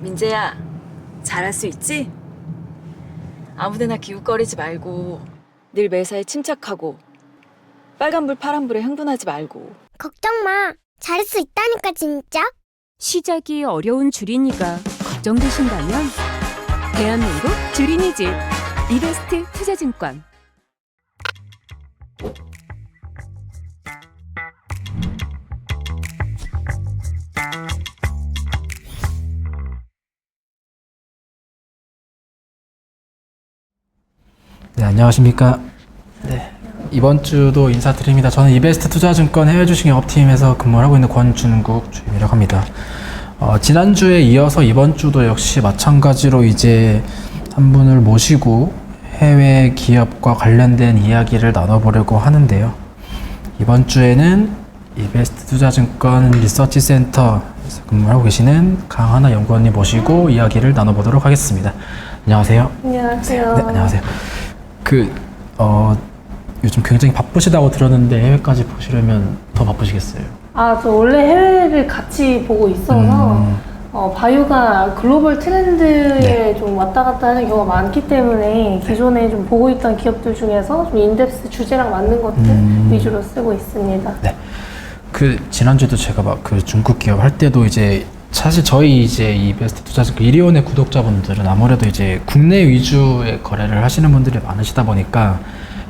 민재야, 잘할 수 있지? 아무데나 기웃거리지 말고 늘 매사에 침착하고 빨간불 파란불에 흥분하지 말고 걱정 마. 잘할 수 있다니까 진짜. 시작이 어려운 주린이가 걱정되신다면 대한민국 주린이 집 이베스트 투자증권 안녕하십니까. 네, 이번 주도 인사드립니다. 저는 이베스트 투자증권 해외주식 영업팀에서 근무를 하고 있는 권준국 주임이라고 합니다. 어, 지난주에 이어서 이번 주도 역시 마찬가지로 이제 한 분을 모시고 해외 기업과 관련된 이야기를 나눠보려고 하는데요. 이번 주에는 이베스트 투자증권 리서치 센터에서 근무하고 계시는 강하나 연구원님 모시고 이야기를 나눠보도록 하겠습니다. 안녕하세요. 안녕하세요. 네, 안녕하세요. 그, 어, 요즘 굉장히 바쁘시다고 들었는데 해외까지 보시려면 더 바쁘시겠어요. 아, 저 원래 해외를 같이 보고 있어서 음. 어, 바이오가 글로벌 트렌드에 네. 좀 왔다 갔다 하는 경우가 많기 때문에 기존에 좀 보고 있던 기업들 중에서 좀 인덱스 주제랑 맞는 것들 음. 위주로 쓰고 있습니다. 그, 지난주에도 제가 막 그 중국 기업 할 때도 이제 사실 저희 이제 이 베스트 투자증 그 이리온의 구독자분들은 아무래도 이제 국내 위주의 거래를 하시는 분들이 많으시다 보니까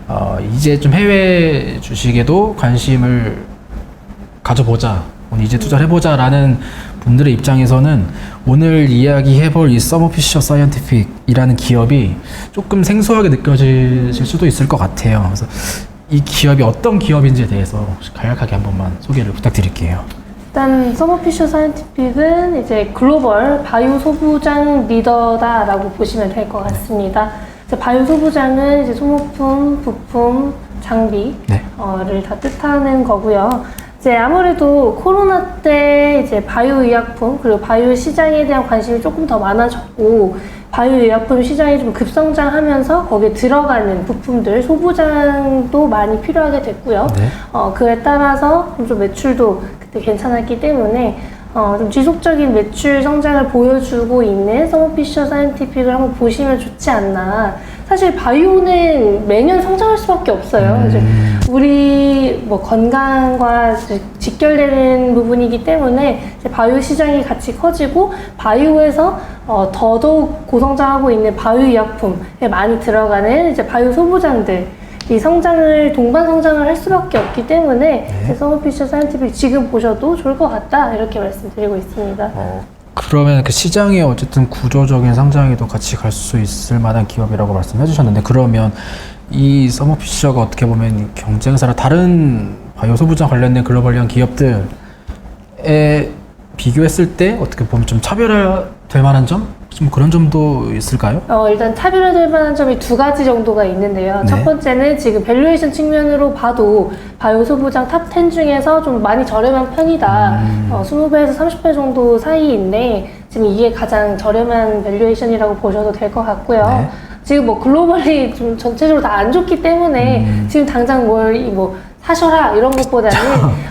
어, 이제 좀 해외 주식에도 관심을 가져보자. 오늘 이제 투자를 해보자라는 분들의 입장에서는 오늘 이야기해볼 이 서머피셔 사이언티픽이라는 기업이 조금 생소하게 느껴질 수도 있을 것 같아요. 그래서 이 기업이 어떤 기업인지에 대해서 간략하게 한 번만 소개를 부탁드릴게요. 일단 서머피셔 사이언티픽은 이제 글로벌 바이오 소부장 리더다라고 보시면 될 것 같습니다. 이제 바이오 소부장은 이제 소모품, 부품, 장비 네. 어를 다 뜻하는 거고요. 이제 아무래도 코로나 때 이제 바이오 의약품 그리고 바이오 시장에 대한 관심이 조금 더 많아졌고 바이오 의약품 시장이 좀 급성장하면서 거기에 들어가는 부품들 소부장도 많이 필요하게 됐고요. 네. 어, 그에 따라서 좀 매출도 그때 괜찮았기 때문에 어, 좀 지속적인 매출 성장을 보여주고 있는 서머피셔 사이언티픽을 한번 보시면 좋지 않나. 사실 바이오는 매년 성장할 수밖에 없어요. 이제 우리 뭐 건강과 이제 직결되는 부분이기 때문에 이제 바이오 시장이 같이 커지고 바이오에서 어, 더더욱 고성장하고 있는 바이오 의약품에 많이 들어가는 이제 바이오 소부장들 이 성장을 동반 성장을 할 수밖에 없기 때문에 네. 서머피셔 사이언티픽 지금 보셔도 좋을 것 같다 이렇게 말씀드리고 있습니다. 어, 그러면 그 시장의 어쨌든 구조적인 상장에도 같이 갈 수 있을 만한 기업이라고 말씀해 주셨는데 그러면 이 서머피셔가 어떻게 보면 이 경쟁사나 다른 바이오 소부장 관련된 글로벌한 기업들에 비교했을 때 어떻게 보면 좀 차별화 될 만한 점? 좀 그런 점도 있을까요? 어, 일단 차별화될 만한 점이 두 가지 정도가 있는데요. 네. 첫 번째는 지금 밸류에이션 측면으로 봐도 바이오 소부장 탑 10 중에서 좀 많이 저렴한 편이다. 음. 어, 20배에서 30배 정도 사이인데 지금 이게 가장 저렴한 밸류에이션이라고 보셔도 될 것 같고요. 네. 지금 뭐 글로벌이 좀 전체적으로 다 안 좋기 때문에 음. 지금 당장 뭘뭐 사셔라 이런 것보다는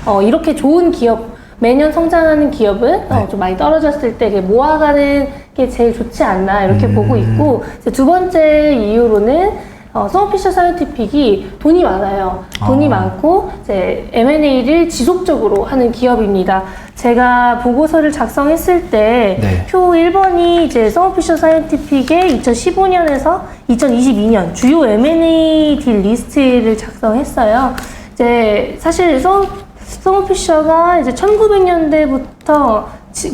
어, 이렇게 좋은 기업 매년 성장하는 기업은 어, 네. 좀 많이 떨어졌을 때 모아가는 게 제일 좋지 않나 이렇게 음. 보고 있고 두 번째 이유로는 어, 서머피셔 사이언티픽이 돈이 많아요. 돈이 아. 많고 이제 M&A를 지속적으로 하는 기업입니다. 제가 보고서를 작성했을 때 네. 표 1번이 이제 서머피셔 사이언티픽의 2015년에서 2022년 주요 M&A 딜 리스트를 작성했어요. 이제 사실 서 서머피셔가 이제 1900년대부터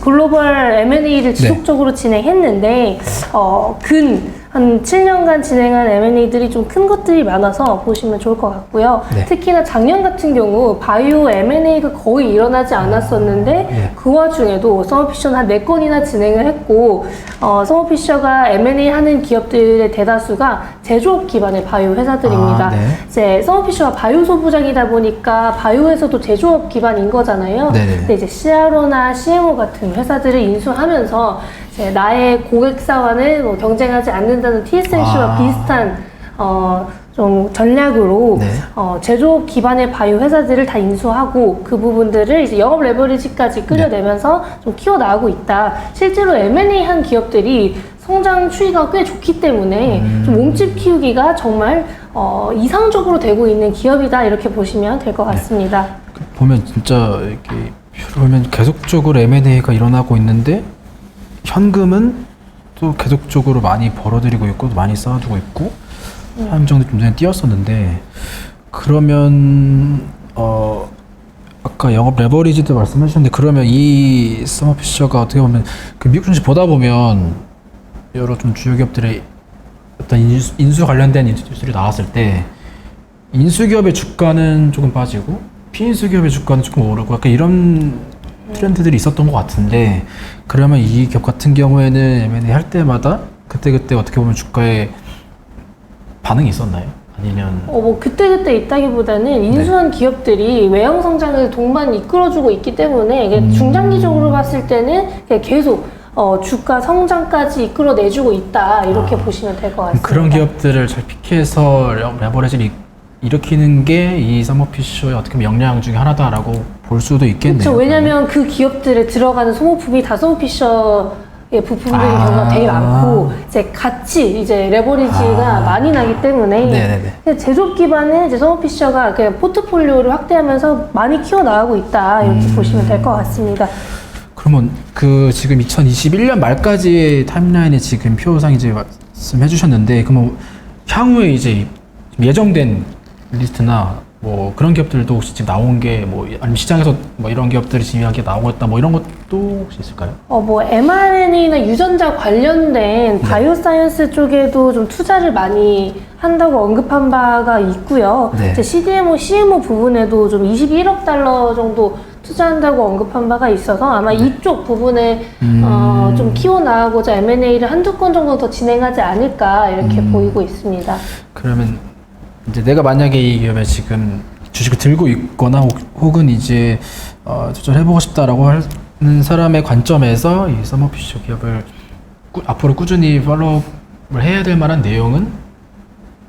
글로벌 M&A를 지속적으로 진행했는데 어, 근 한 7년간 진행한 M&A들이 좀 큰 것들이 많아서 보시면 좋을 것 같고요. 네. 특히나 작년 같은 경우 바이오 M&A가 거의 일어나지 않았었는데 네. 그 와중에도 서머피셔는 한 4건이나 진행을 했고 어, 서머피셔가 M&A 하는 기업들의 대다수가 제조업 기반의 바이오 회사들입니다. 아, 네. 이제 서머피셔가 바이오 소부장이다 보니까 바이오에서도 제조업 기반인 거잖아요. 네네네. 근데 이제 CRO나 CMO 같은 회사들을 인수하면서 나의 고객사와는 뭐 경쟁하지 않는다는 TSMC와 아. 비슷한 어, 좀 전략으로 네. 어, 제조업 기반의 바이오 회사들을 다 인수하고 그 부분들을 이제 영업 레버리지까지 끌어내면서 좀 키워 나가고 있다. 실제로 M&A 한 기업들이 성장 추이가 꽤 좋기 때문에 좀 몸집 키우기가 정말 어, 이상적으로 되고 있는 기업이다 이렇게 보시면 될 것 같습니다. 보면 진짜 이렇게 표를 보면 계속적으로 M&A가 일어나고 있는데 현금은 또 계속적으로 많이 벌어들이고 있고 또 많이 쌓아두고 있고 한 정도 좀 전에 띄었었는데 그러면 어 아까 영업 레버리지도 말씀하셨는데 그러면 이 서머 피셔가 어떻게 보면 그 미국 증시 보다 보면 여러 좀 주요 기업들의 어떤 인수, 인수 관련된 인수들이 나왔을 때 인수 기업의 주가는 조금 빠지고 피인수 기업의 주가는 조금 오르고 약간 이런 트렌드들이 있었던 것 같은데 그러면 이 기업 같은 경우에는 M&A 할 때마다 그때 그때 어떻게 보면 주가에 반응이 있었나요? 아니면 어, 뭐 그때그때 있다기보다는 인수한 기업들이 외형 성장을 동반 이끌어주고 있기 때문에 이게 음. 중장기적으로 봤을 때는 그냥 계속 어, 주가 성장까지 이끌어내주고 있다 이렇게 아. 보시면 될 것 같습니다. 그런 기업들을 잘 픽해서 레- 레버리지를 일- 일으키는 게 이 서머피쇼의 어떻게 보면 역량 중에 하나다라고 볼 수도 있겠네요. 그렇죠. 왜냐하면 그 기업들에 들어가는 소모품이 다 소모피셔의 부품들인 아. 경우가 되게 많고 이제 같이 이제 레버리지가 아. 많이 나기 때문에 제조업 기반의 이제 소모피셔가 그냥 포트폴리오를 확대하면서 많이 키워 나가고 있다 이렇게 음. 보시면 될 것 같습니다. 그러면 그 지금 2021년 말까지의 타임라인에 지금 표상 이제 말씀해 주셨는데 그러면 향후에 이제 예정된 리스트나 뭐 그런 기업들도 혹시 지금 나온 게 뭐 아니면 시장에서 뭐 이런 기업들이 지금 이야기가 나오고 있다 뭐 이런 것도 혹시 있을까요? 어, 뭐, mRNA나 유전자 관련된 바이오 사이언스 쪽에도 좀 투자를 많이 한다고 언급한 바가 있고요. 네. 이제 CDMO, CMO 부분에도 좀 21억 달러 정도 투자한다고 언급한 바가 있어서 아마 이쪽 부분에 네. 음. 어, 좀 키워 나가고자 M&A를 한두 건 정도 더 진행하지 않을까 이렇게 음. 보이고 있습니다. 그러면 이제 내가 만약에 이 기업에 지금 주식을 들고 있거나 혹- 혹은 이제 어, 투자를 해보고 싶다라고 하는 사람의 관점에서 이 서머피셔 기업을 꾸- 앞으로 꾸준히 팔로우를 해야 될 만한 내용은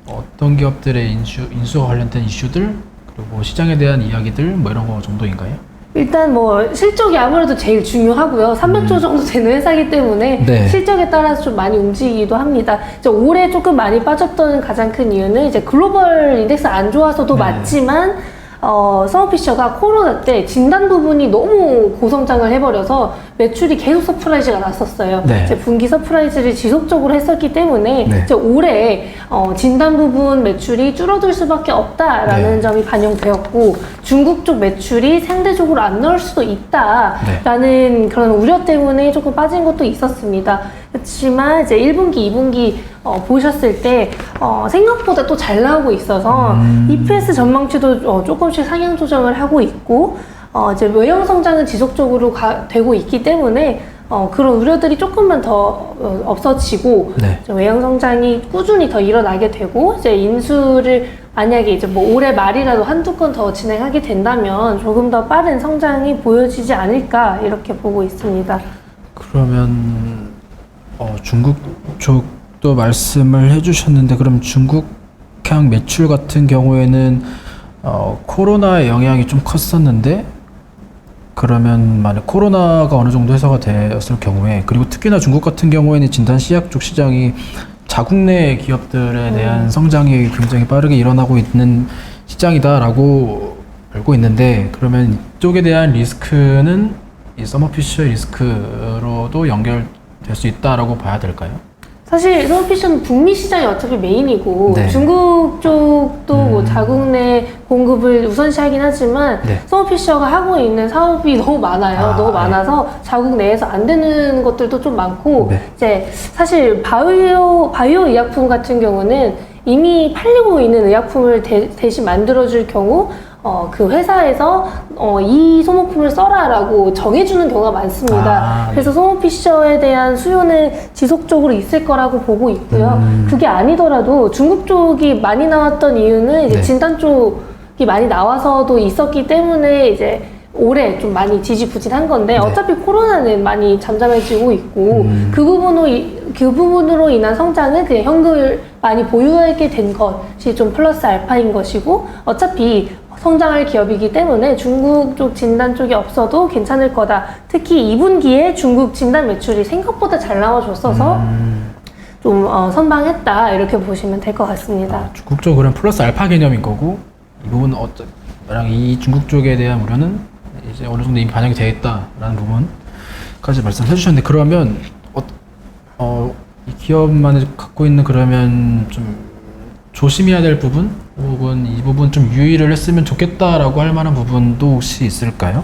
어떤 기업들의 인수, 인수와 관련된 이슈들 그리고 시장에 대한 이야기들 뭐 이런 거 정도인가요? 일단 뭐 실적이 아무래도 제일 중요하고요. 300조 정도 되는 회사이기 때문에 음. 네. 실적에 따라서 좀 많이 움직이기도 합니다. 이제 올해 조금 많이 빠졌던 가장 큰 이유는 이제 글로벌 인덱스 안 좋아서도 네. 맞지만 어, 서머피셔가 코로나 때 진단 부분이 너무 고성장을 해버려서 매출이 계속 서프라이즈가 났었어요. 네. 이제 분기 서프라이즈를 지속적으로 했었기 때문에 네. 이제 올해 어, 진단 부분 매출이 줄어들 수밖에 없다라는 네. 점이 반영되었고 중국 쪽 매출이 상대적으로 안 나올 수도 네. 있다라는 그런 우려 때문에 조금 빠진 것도 있었습니다. 그렇지만 이제 1분기, 2분기 어, 보셨을 때 어, 생각보다 또 잘 나오고 있어서 음. EPS 전망치도 어, 조금씩 상향 조정을 하고 있고 어, 이제 외형 성장은 지속적으로 가, 되고 있기 때문에 어, 그런 우려들이 조금만 더 어, 없어지고 네. 이제 외형 성장이 꾸준히 더 일어나게 되고 이제 인수를 만약에 이제 뭐 올해 말이라도 한두 건 더 진행하게 된다면 조금 더 빠른 성장이 보여지지 않을까 이렇게 보고 있습니다. 그러면 어, 중국 쪽도 말씀을 해주셨는데 그럼 중국향 매출 같은 경우에는 어, 코로나의 영향이 좀 컸었는데 그러면 만약 코로나가 어느 정도 해소가 되었을 경우에 그리고 특히나 중국 같은 경우에는 진단 시약 쪽 시장이 자국 내 기업들에 대한 성장이 굉장히 빠르게 일어나고 있는 시장이다라고 알고 있는데 그러면 이쪽에 대한 리스크는 이 서머피쉬의 리스크로도 연결될 수 있다라고 봐야 될까요? 사실 서피션은 북미 시장이 어차피 메인이고 네. 중국 쪽도 뭐 음. 자국 내 공급을 우선시하긴 하지만 네. 서피셔가 하고 있는 사업이 너무 많아요. 아, 너무 네. 많아서 자국 내에서 안 되는 것들도 좀 많고 네. 이제 사실 바이오 바이오 의약품 같은 경우는 이미 팔리고 있는 의약품을 대, 대신 만들어줄 경우 어, 그 회사에서 어, 이 소모품을 써라라고 정해주는 경우가 많습니다. 아, 네. 그래서 소모 피셔에 대한 수요는 지속적으로 있을 거라고 보고 있고요. 음. 그게 아니더라도 중국 쪽이 많이 나왔던 이유는 이제 네. 진단 쪽이 많이 나와서도 있었기 때문에 이제 올해 좀 많이 지지부진한 건데 네. 어차피 코로나는 많이 잠잠해지고 있고 음. 그 부분을 이- 그 부분으로 인한 성장은 그냥 현금을 많이 보유하게 된 것이 좀 플러스 알파인 것이고 어차피 성장할 기업이기 때문에 중국 쪽 진단 쪽이 없어도 괜찮을 거다. 특히 2분기에 중국 진단 매출이 생각보다 잘 나와줬어서 좀 어, 선방했다 이렇게 보시면 될 것 같습니다. 아, 중국 쪽은 플러스 알파 개념인 거고 이 부분은 어쩌랑 이 중국 쪽에 대한 우려는 이제 어느 정도 이미 반영이 되어 있다라는 부분까지 말씀해 주셨는데 그러면 어, 어, 이 기업만이 갖고 있는 그러면 좀 조심해야 될 부분 혹은 이 부분 좀 유의를 했으면 좋겠다라고 할 만한 부분도 혹시 있을까요?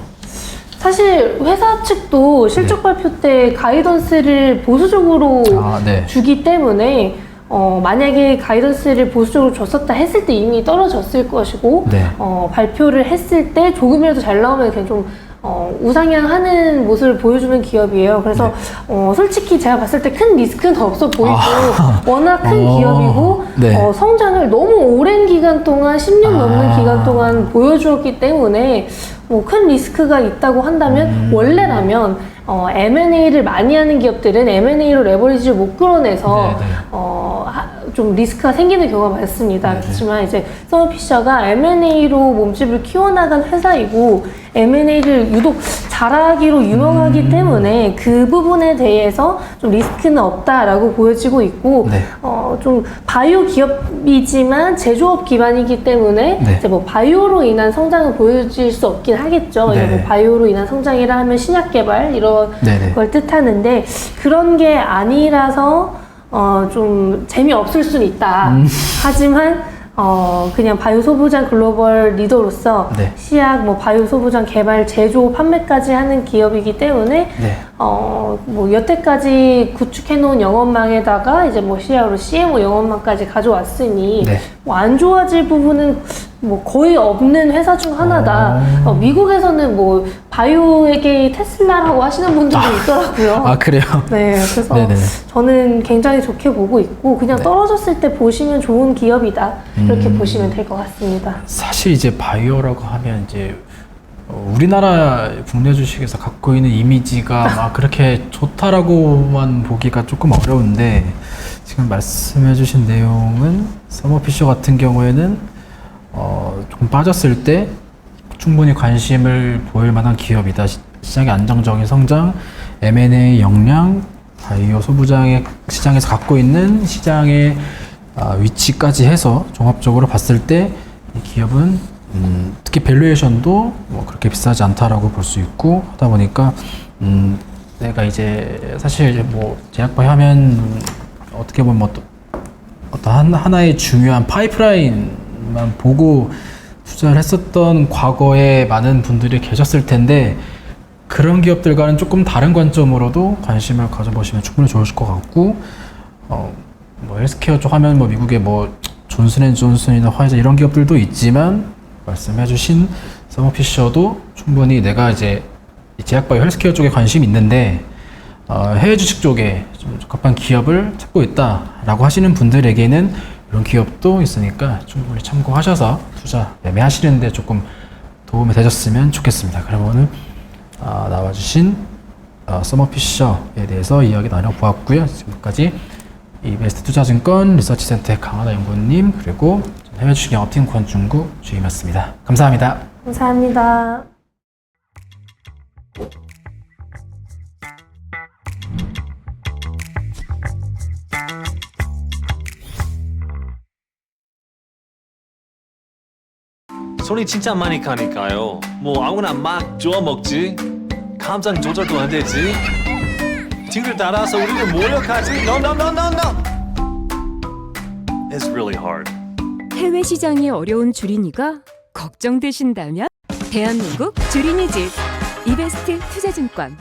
사실 회사 측도 실적 발표 때 가이던스를 보수적으로 아, 네. 주기 때문에 어, 만약에 가이던스를 보수적으로 줬었다 했을 때 이미 떨어졌을 것이고 네. 어, 발표를 했을 때 조금이라도 잘 나오면 그냥 좀 어, 우상향하는 모습을 보여주는 기업이에요. 그래서 네. 어, 솔직히 제가 봤을 때 큰 리스크는 없어 보이고 아. 워낙 큰 어, 기업이고 네. 어, 성장을 너무 오랜 기간 동안 10년 넘는 아. 기간 동안 보여주었기 때문에 뭐 큰 리스크가 있다고 한다면 음. 원래라면 어, M&A를 많이 하는 기업들은 M&A로 레버리지를 못 끌어내서 네, 네. 어, 하- 좀 리스크가 생기는 경우가 많습니다. 네, 네. 그렇지만 이제 서머피셔가 M&A로 몸집을 키워나간 회사이고 M&A를 유독 잘하기로 유명하기 음. 때문에 그 부분에 대해서 좀 리스크는 없다라고 보여지고 있고 네. 어, 좀 바이오 기업이지만 제조업 기반이기 때문에 네. 이제 뭐 바이오로 인한 성장을 보여질 수 없긴 하겠죠. 네. 뭐 바이오로 인한 성장이라 하면 신약 개발 이런 네네. 걸 뜻하는데 그런 게 아니라서 어, 좀 재미없을 수는 있다. 음. 하지만 어, 그냥 바이오 소부장 글로벌 리더로서 네. 시약, 뭐 바이오 소부장 개발, 제조, 판매까지 하는 기업이기 때문에 네. 어, 뭐 여태까지 구축해 놓은 영업망에다가 이제 뭐 시야로 CMO 영업망까지 가져왔으니 네. 뭐 안 좋아질 부분은 뭐 거의 없는 회사 중 하나다. 어. 어, 미국에서는 뭐 바이오에게 테슬라라고 하시는 분들도 있더라고요. 아 그래요? 네, 그래서 네네. 저는 굉장히 좋게 보고 있고 그냥 네. 떨어졌을 때 보시면 좋은 기업이다 이렇게 음. 보시면 될 것 같습니다. 사실 이제 바이오라고 하면 이제 어, 우리나라 국내 주식에서 갖고 있는 이미지가 막 그렇게 좋다라고만 보기가 조금 어려운데 지금 말씀해주신 내용은 서머피셔 같은 경우에는 어, 조금 빠졌을 때 충분히 관심을 보일 만한 기업이다. 시- 시장의 안정적인 성장, M&A 역량, 바이오 소부장의 시장에서 갖고 있는 시장의 아, 위치까지 해서 종합적으로 봤을 때 이 기업은 음, 특히 밸류에이션도 뭐 그렇게 비싸지 않다라고 볼 수 있고 하다 보니까 음, 내가 이제 사실 뭐 제약바이 하면 어떻게 보면 뭐또 어떤 한, 하나의 중요한 파이프라인 만 보고 투자를 했었던 과거에 많은 분들이 계셨을 텐데 그런 기업들과는 조금 다른 관점으로도 관심을 가져보시면 충분히 좋으실 것 같고 어, 뭐 헬스케어 쪽 하면 뭐 미국의 뭐 존슨앤존슨이나 화이자 이런 기업들도 있지만 말씀해주신 서머피셔도 충분히 내가 이제 이 제약바이오 헬스케어 쪽에 관심이 있는데 어, 해외 주식 쪽에 좀 적합한 기업을 찾고 있다라고 하시는 분들에게는 이런 기업도 있으니까 충분히 참고하셔서 투자 매매하시는데 조금 도움이 되셨으면 좋겠습니다. 그럼 오늘 아, 나와주신 어, 서머피셔에 대해서 이야기 나눠보았고요. 지금까지 이베스트 투자증권 리서치센터의 강하나 연구원님 그리고 해외 주식 영업팀 권중구 주임이었습니다. 감사합니다. 감사합니다. 손이 진짜 많이 가니까요. 뭐 아무나 막 쪼아 먹지. 감정 조절도 안 되지. 뒤를 따라서 우리를 모욕하지. No, no, no, no, no. It's really hard. 해외 시장이 어려운 주린이가 걱정되신다면 대한민국 주린이 집 이베스트 투자증권